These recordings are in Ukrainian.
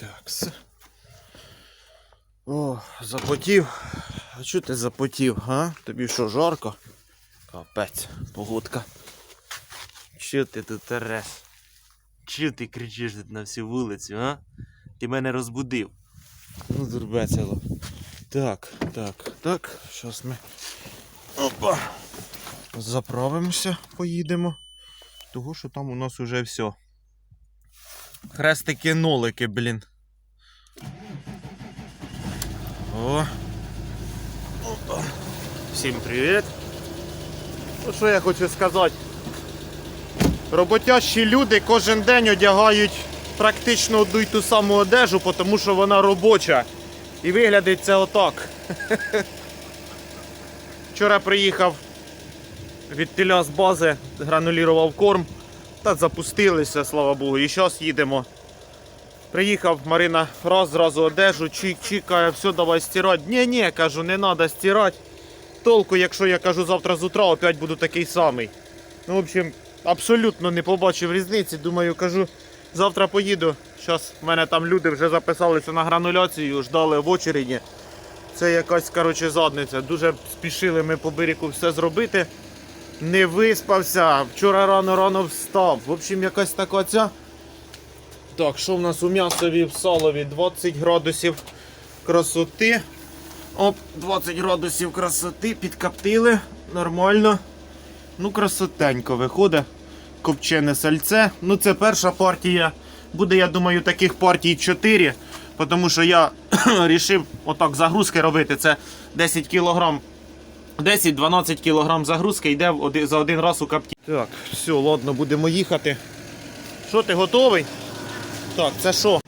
Так, все. О, запотів. А чого ти запотів, а? Тобі що, жарко? Капець, погодка. Що ти тут терес? Чого ти кричиш тут на всю вулицю, а? Ти мене розбудив. Ну, дурбецело. Так, так, так. Щас ми. Опа. Заправимося, поїдемо. Того, що там у нас уже все. Хрестики нолики, блін. О. Опа. Всім привіт. Ну що я хочу сказати? Роботящі люди кожен день одягають практично одну й ту саму одежу, тому що вона робоча. І виглядить це отак. Вчора приїхав від теля з бази, гранулірував корм та запустилися, слава Богу. І зараз їдемо. Приїхав Марина раз, зразу одежу, чик-чик, все, давай стирати. Ні, ні, кажу, не треба стирати. Толку, якщо я кажу завтра з утра, опять буду такий самий. Ну, в общем, абсолютно не побачив різниці. Думаю, кажу, завтра поїду. Зараз в мене там люди вже записалися на грануляцію, ждали в очереді. Це якась коротше, задниця. Дуже спішили ми по берегу все зробити. Не виспався. Вчора рано-рано встав. В общем, якась така ця. Так, що в нас у м'ясові в салові? 20 градусів красоти. Оп, 20 градусів красоти, підкоптили. Нормально. Ну, красотенько виходить. Копчене сальце. Ну, це перша партія. Буде, я думаю, таких партій 4. Тому що я вирішив отак загрузки робити. Це 10 кілограм 10-12 кг загрузки йде за один раз у капті. Так, все, ладно, будемо їхати. Що, ти готовий? Так, це що?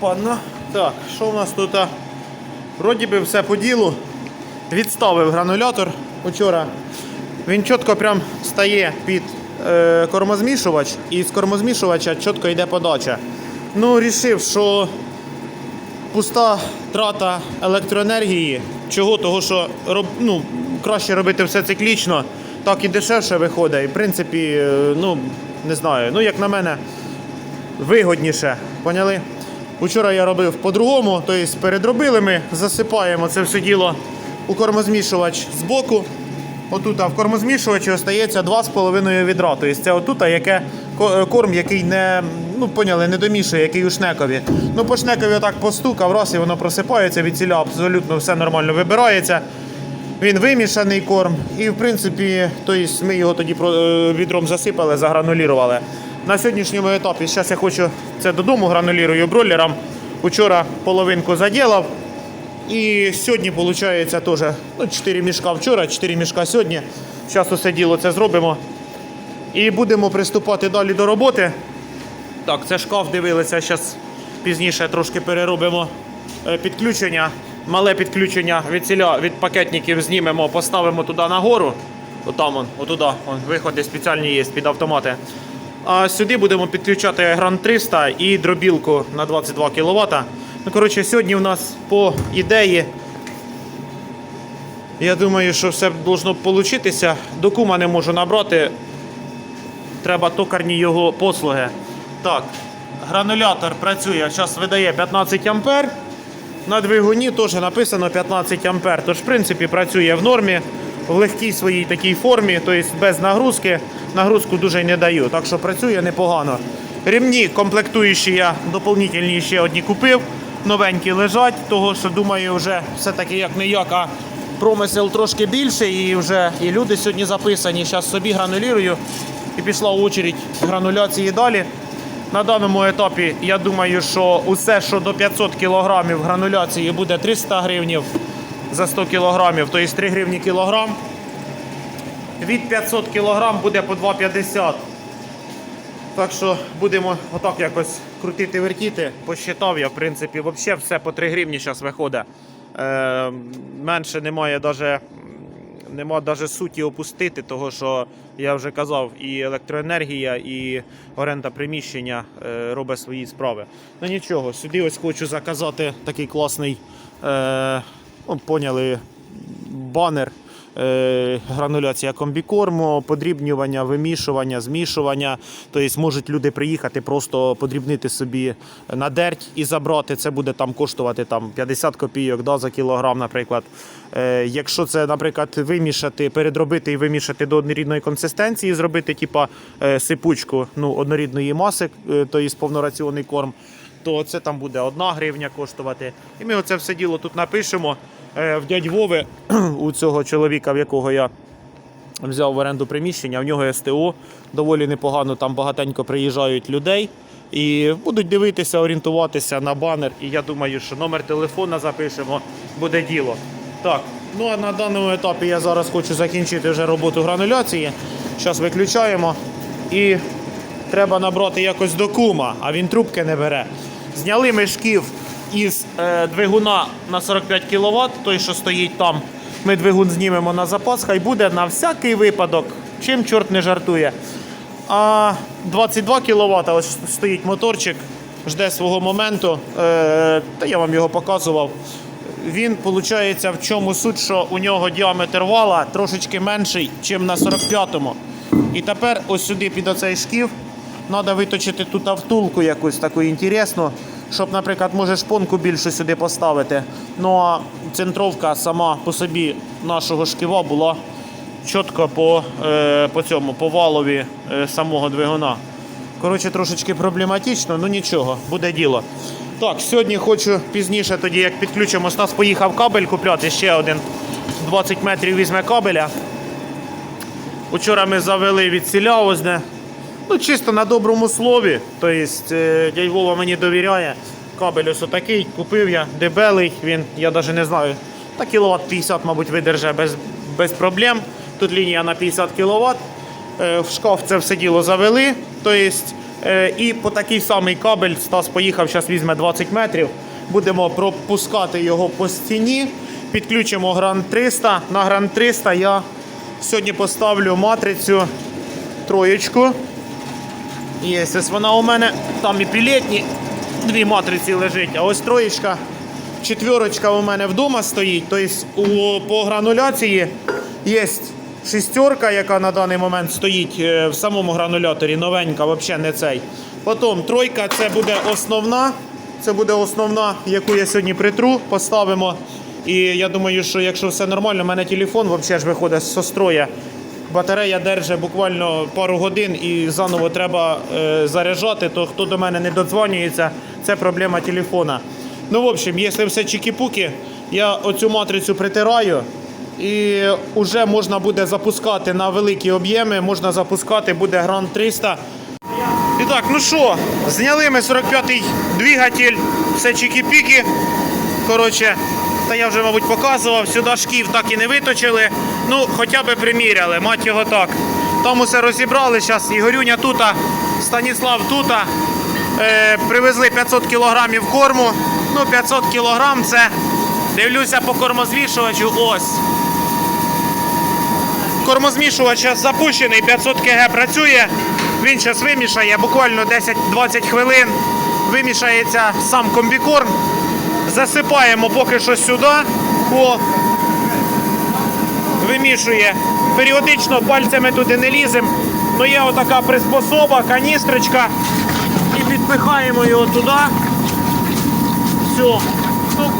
Опа-на. Так, що у нас тут? Вроді би все по ділу. Відставив гранулятор учора. Він чітко прям стає під е, кормозмішувач, і з кормозмішувача чітко йде подача. Ну, рішив, що пуста трата електроенергії. Чого? Того, що роб, ну, краще робити все циклічно, так і дешевше виходить. І в принципі, е, ну, не знаю, ну як на мене, вигодніше. Поняли? Учора я робив по-другому, тобто передробили ми, засипаємо це все діло у кормозмішувач з боку. Отут а в кормозмішувачі остається 2,5 відра. Тобто це отут, яке е, корм, який не, ну, поняли, не домішує, який у шнекові. Ну, по шнекові отак постукав, раз і воно просипається, від ціля абсолютно все нормально вибирається. Він вимішаний корм, і в принципі, тобто ми його тоді е, відром засипали, загранулірували. На сьогоднішньому етапі зараз я хочу це додому гранулірую бройлерам. Учора половинку заділав. І сьогодні, виходить, теж ну, 4 мішка вчора, 4 мішка сьогодні. Зараз усе діло це зробимо. І будемо приступати далі до роботи. Так, це шкаф дивилися, зараз пізніше трошки переробимо е, підключення. Мале підключення від ціля, від пакетників знімемо, поставимо туди нагору. Отам отуда, виходи спеціальні є під автомати. А сюди будемо підключати Grand 300 і дробілку на 22 кВт. Ну, коротше, сьогодні у нас по ідеї. Я думаю, що все должно получитися. До кума не можу набрати. Треба токарні його послуги. Так, гранулятор працює, зараз видає 15 ампер. На двигуні теж написано 15 ампер. Тож, в принципі, працює в нормі, в легкій своїй такій формі, тобто без нагрузки. Нагрузку дуже не даю, так що працює непогано. Ремні комплектуючі я доповнительні ще одні купив. Новенькі лежать, того що думаю, вже все-таки як не як, а промисел трошки більший, і вже і люди сьогодні записані. Зараз собі гранулірую і пішла очередь грануляції далі. На даному етапі я думаю, що усе, що до 500 кг грануляції, буде 300 гривнів за 100 кг, тобто 3 гривні кілограм. Від 500 кг буде по 2,50. Так що будемо отак якось крутити, вертіти. Посчитав я, в принципі, взагалі все по 3 гривні зараз виходить. Е, менше немає даже, нема даже суті опустити, того що я вже казав, і електроенергія, і оренда приміщення е, робить свої справи. Ну нічого, сюди ось хочу заказати такий класний, е, ну, поняли, банер. Е, грануляція комбікорму, подрібнювання, вимішування, змішування. Тобто можуть люди приїхати, просто подрібнити собі на дерть і забрати. Це буде там коштувати там 50 копійок да, за кілограм, наприклад. Е, якщо це, наприклад, вимішати, передробити і вимішати до однорідної консистенції, зробити типа е, сипучку ну, однорідної маси, тобто повнораціонний корм, то це там буде одна гривня коштувати. І ми оце все діло тут напишемо. Е, В дядь Вови, у цього чоловіка, в якого я взяв в оренду приміщення, в нього СТО доволі непогано, там багатенько приїжджають людей. І будуть дивитися, орієнтуватися на банер. І я думаю, що номер телефона запишемо, буде діло. Так, ну а на даному етапі я зараз хочу закінчити вже роботу грануляції. Зараз виключаємо. І треба набрати якось до кума, а він трубки не бере. Зняли ми шків із е, двигуна на 45 кВт, той, що стоїть там. Ми двигун знімемо на запас, хай буде на всякий випадок, чим чорт не жартує. А 22 кВт ось стоїть моторчик, жде свого моменту. Е, та я вам його показував. Він, виходить, в чому суть, що у нього діаметр вала трошечки менший, ніж на 45-му. І тепер ось сюди під оцей шків треба виточити тут втулку якусь таку інтересну, щоб, наприклад, може шпонку більше сюди поставити. Ну а центровка сама по собі нашого шківа була чітко по, е, по цьому, по валові е, самого двигуна. Коротше, трошечки проблематично, ну нічого, буде діло. Так, сьогодні хочу пізніше, тоді як підключимо, Стас поїхав кабель купляти ще один 20 метрів візьме кабеля. Учора ми завели від ціля Озне. Ну, чисто на доброму слові. Тобто, е, дядь Вова мені довіряє. Кабель ось отакий, купив я, дебелий, він, я навіть не знаю, та кіловат 50, мабуть, видерже без, без проблем. Тут лінія на 50 кВт. В шкаф це все діло завели. Тобто, е, і по такий самий кабель Стас поїхав, зараз візьме 20 метрів. Будемо пропускати його по стіні. Підключимо гран 300. На гран 300 я сьогодні поставлю матрицю троєчку. Є ось вона у мене, там і пілетні, дві матриці лежить, а ось троєчка, четверочка у мене вдома стоїть. Тобто по грануляції є шістерка, яка на даний момент стоїть е, в самому грануляторі, новенька, взагалі не цей. Потім тройка це буде основна. Це буде основна, яку я сьогодні притру, поставимо. І я думаю, що якщо все нормально, у мене телефон взагалі ж виходить з строя. Батарея держить буквально пару годин і заново треба е, заряджати, то хто до мене не додзвонюється, це проблема телефона. Ну, в общем, якщо все чікі-пуки, я оцю матрицю притираю і вже можна буде запускати на великі об'єми, можна запускати, буде гран 300. І так, ну що, зняли ми 45-й двигатель, все чікі-піки. Коротше, та я вже, мабуть, показував, сюди шків так і не виточили. Ну, хоча б приміряли, мать його так. Там усе розібрали, зараз Ігорюня тут, Станіслав тут. Е, привезли 500 кілограмів корму. Ну, 500 кілограм це, дивлюся по кормозвішувачу, ось. Кормозмішувач запущений, 500 кг працює. Він зараз вимішає буквально 10-20 хвилин. Вимішається сам комбікорм. Засипаємо поки що сюди. Вимішує. Періодично пальцями туди не ліземо. Ну є отака приспособа, каністрочка. І підпихаємо його туди. Все. Ну,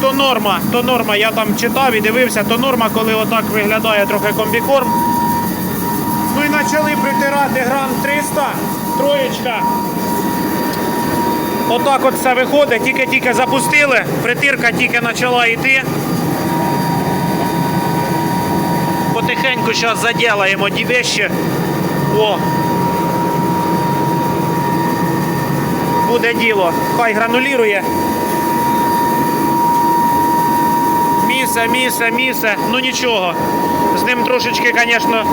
то норма, то норма. Я там читав і дивився, то норма, коли отак виглядає трохи комбікорм. Ну і почали притирати грам 300, троєчка. Отак от все виходить, тільки-тільки запустили, притирка тільки почала йти. Потихеньку зараз заділаємо ті вещі. О. буде діло. Хай гранулірує. Місе, місе, місе. Ну нічого. З ним трошечки, звісно,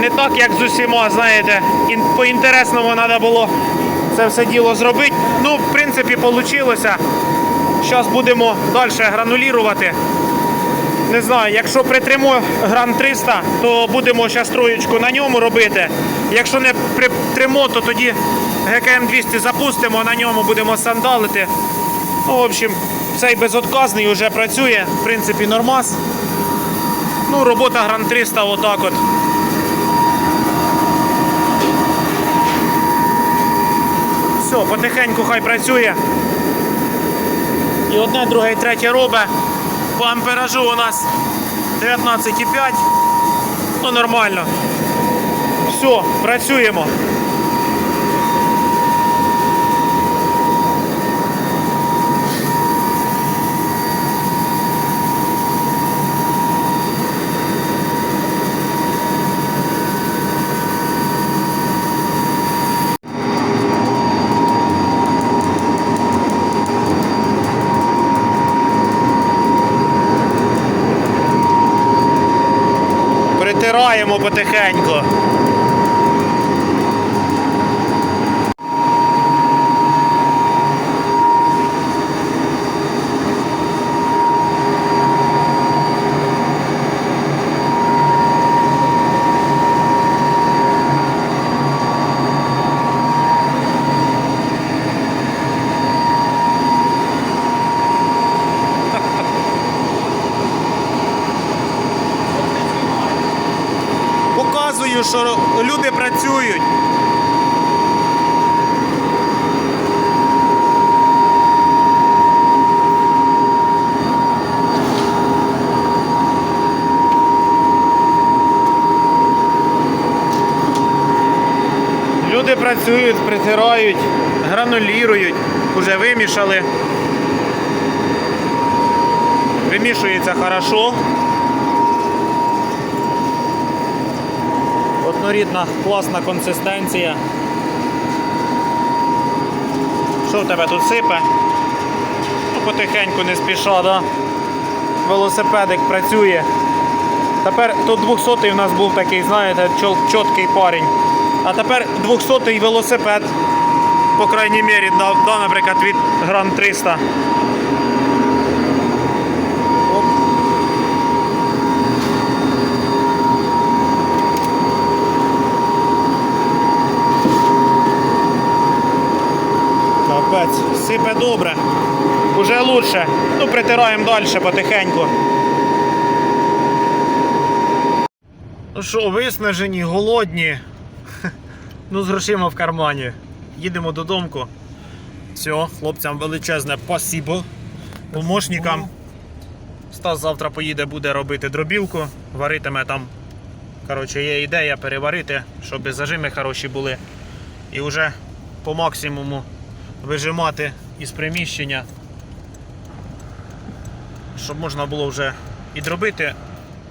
не так, як з усіма, знаєте. По-інтересному треба було це все діло зробити. Ну, в принципі, вийшло. Зараз будемо далі гранулірувати. Не знаю, якщо притримо гран 300, то будемо зараз троєчку на ньому робити. Якщо не притримо, то тоді ГКМ 200 запустимо, на ньому будемо сандалити. Ну, в общем, цей безотказний вже працює, в принципі, нормас. Ну, робота гран 300 отак от. Все, потихеньку хай працює. І одне, друге і третє робить. По амперажу у нас 19,5. Ну, нормально. Все, працюємо. Притираємо потихеньку. Показую, що люди працюють. Люди працюють, притирають, гранулірують, уже вимішали. Вимішується хорошо. Однорідна класна консистенція. Що в тебе тут сипе? Ну, потихеньку не спіша, да? Велосипедик працює. Тепер тут 200-й у нас був такий, знаєте, чіткий парень. А тепер 200-й велосипед, по крайній мірі, да, наприклад, від Гран 300. Оп. Капець, сипе добре. Уже лучше. Ну, притираємо далі потихеньку. Ну що, виснажені, голодні. Ну, з грошима в кармані. Їдемо додому. Все, хлопцям величезне спасибо. Помощникам. Стас завтра поїде, буде робити дробілку, варитиме там. Коротше, є ідея переварити, щоб зажими хороші були. І вже по максимуму вижимати із приміщення, щоб можна було вже і дробити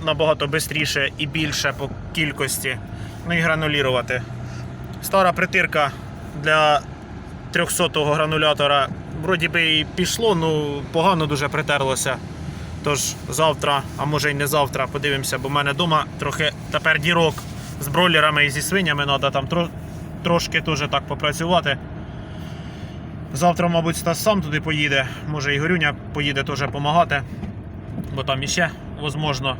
набагато швидше і більше по кількості, ну і гранулірувати. Стара притирка для 300-го гранулятора вроді би і пішло, ну погано дуже притерлося. Тож завтра, а може й не завтра, подивимося, бо в мене вдома трохи тепер дірок з бройлерами і зі свинями треба там тро- трошки теж так попрацювати. Завтра, мабуть, Стас сам туди поїде, може і Горюня поїде теж допомагати, бо там іще, можливо,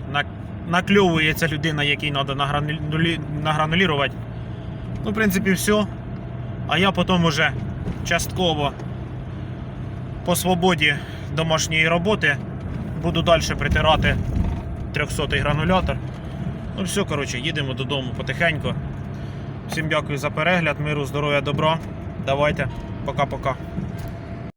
накльовується людина, якій треба награнулірувати. Ну, в принципі, все. А я потім уже частково по свободі домашньої роботи буду далі притирати 300-й гранулятор. Ну все, коротше, їдемо додому потихеньку. Всім дякую за перегляд, миру, здоров'я, добра. Давайте, пока-пока.